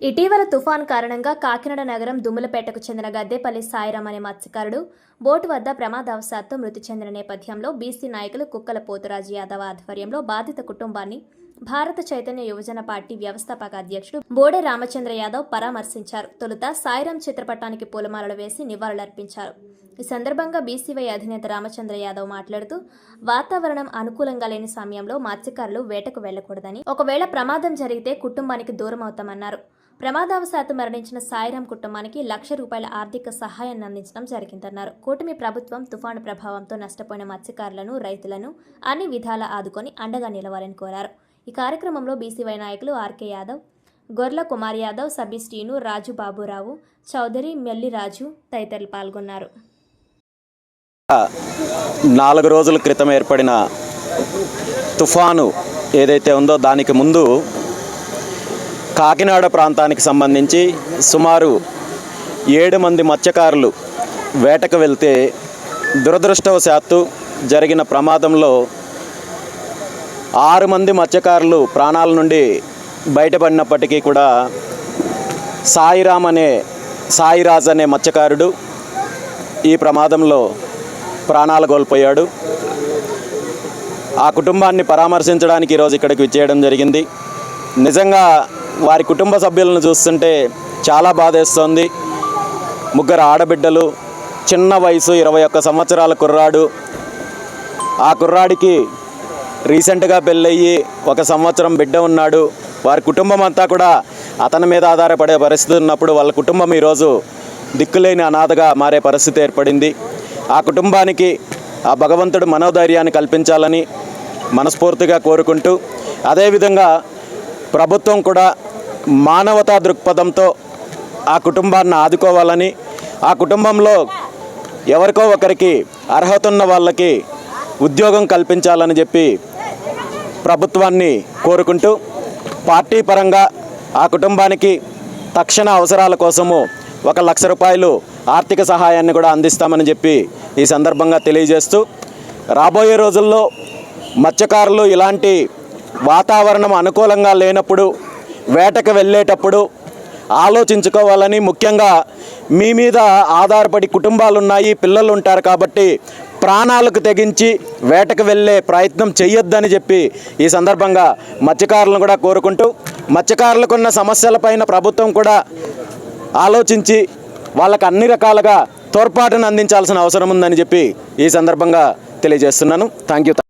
ఇటీవల తుఫాన్ కారణంగా కాకినాడ నగరం దుమ్ములపేటకు చెందిన గద్దెపల్లి సాయిరాం అనే మత్స్యకారుడు బోటు వద్ద ప్రమాదవశాత్తు మృతి చెందిన నేపథ్యంలో బీసీ నాయకులు కుక్కల పోతురాజు యాదవ్ ఆధ్వర్యంలో బాధిత కుటుంబాన్ని భారత చైతన్య యువజన పార్టీ వ్యవస్థాపక అధ్యక్షుడు బోడే రామచంద్ర యాదవ్ పరామర్శించారు. తొలుత సాయిరాం చిత్రపటానికి పూలమాలలు వేసి నివాళులర్పించారు. ఈ సందర్భంగా బీసీవై అధినేత రామచంద్ర యాదవ్ మాట్లాడుతూ వాతావరణం అనుకూలంగా లేని సమయంలో మత్స్యకారులు వేటకు వెళ్ళకూడదని ఒకవేళ ప్రమాదం జరిగితే కుటుంబానికి దూరం అవుతామన్నారు. ప్రమాదవశాత్తు మరణించిన సాయిరాం కుటుంబానికి లక్ష రూపాయల ఆర్థిక సహాయాన్ని అందించడం జరిగిందన్నారు. కూటమి ప్రభుత్వం తుఫాను ప్రభావంతో నష్టపోయిన మత్స్యకారులను రైతులను అన్ని విధాలా ఆదుకొని అండగా నిలవాలని కోరారు. ఈ కార్యక్రమంలో బీసీవై నాయకులు ఆర్కే యాదవ్ గొర్ల కుమార్ యాదవ్ సబి శ్రీను రాజు బాబురావు చౌదరి మెల్లిరాజు తదితరులు పాల్గొన్నారు. నాలుగు రోజుల క్రితం ఏర్పడిన తుఫాను ఏదైతే ఉందో దానికి ముందు కాకినాడ ప్రాంతానికి సంబంధించి సుమారు ఏడు మంది మత్స్యకారులు వేటకు వెళ్తే దురదృష్టవశాత్తు జరిగిన ప్రమాదంలో ఆరు మంది మత్స్యకారులు ప్రాణాల నుండి బయటపడినప్పటికీ కూడా సాయిరామ్ అనే సాయిరాజ్ అనే మత్స్యకారుడు ఈ ప్రమాదంలో ప్రాణాలు కోల్పోయాడు. ఆ కుటుంబాన్ని పరామర్శించడానికి ఈరోజు ఇక్కడికి విచ్చేయడం జరిగింది. నిజంగా వారి కుటుంబ సభ్యులను చూస్తుంటే చాలా బాధేస్తోంది. ముగ్గురు ఆడబిడ్డలు చిన్న వయసు ఇరవై ఒక్క సంవత్సరాల కుర్రాడు. ఆ కుర్రాడికి రీసెంట్గా పెళ్ళయ్యి ఒక సంవత్సరం బిడ్డ ఉన్నాడు. వారి కుటుంబం అంతా కూడా అతని మీద ఆధారపడే పరిస్థితి ఉన్నప్పుడు వాళ్ళ కుటుంబం ఈరోజు దిక్కులేని అనాథగా మారే పరిస్థితి ఏర్పడింది. ఆ కుటుంబానికి ఆ భగవంతుడు మనోధైర్యాన్ని కల్పించాలని మనస్ఫూర్తిగా కోరుకుంటూ అదేవిధంగా ప్రభుత్వం కూడా మానవతా దృక్పథంతో ఆ కుటుంబాన్ని ఆదుకోవాలని ఆ కుటుంబంలో ఎవరికో ఒకరికి అర్హత ఉన్న వాళ్ళకి ఉద్యోగం కల్పించాలని చెప్పి ప్రభుత్వాన్ని కోరుకుంటూ పార్టీ పరంగా ఆ కుటుంబానికి తక్షణ అవసరాల కోసము ఒక లక్ష రూపాయలు ఆర్థిక సహాయాన్ని కూడా అందిస్తామని చెప్పి ఈ సందర్భంగా తెలియజేస్తూ రాబోయే రోజుల్లో మత్స్యకారులు ఇలాంటి వాతావరణం అనుకూలంగా లేనప్పుడు వేటకు వెళ్ళేటప్పుడు ఆలోచించుకోవాలని ముఖ్యంగా మీ మీద ఆధారపడి కుటుంబాలు ఉన్నాయి పిల్లలు ఉంటారు కాబట్టి ప్రాణాలకు తెగించి వేటకు వెళ్ళే ప్రయత్నం చేయొద్దని చెప్పి ఈ సందర్భంగా మత్స్యకారులను కూడా కోరుకుంటూ మత్స్యకారులకు ఉన్న సమస్యలపైన ప్రభుత్వం కూడా ఆలోచించి వాళ్ళకు అన్ని రకాలుగా తోడ్పాటును అందించాల్సిన అవసరం ఉందని చెప్పి ఈ సందర్భంగా తెలియజేస్తున్నాను. Thank you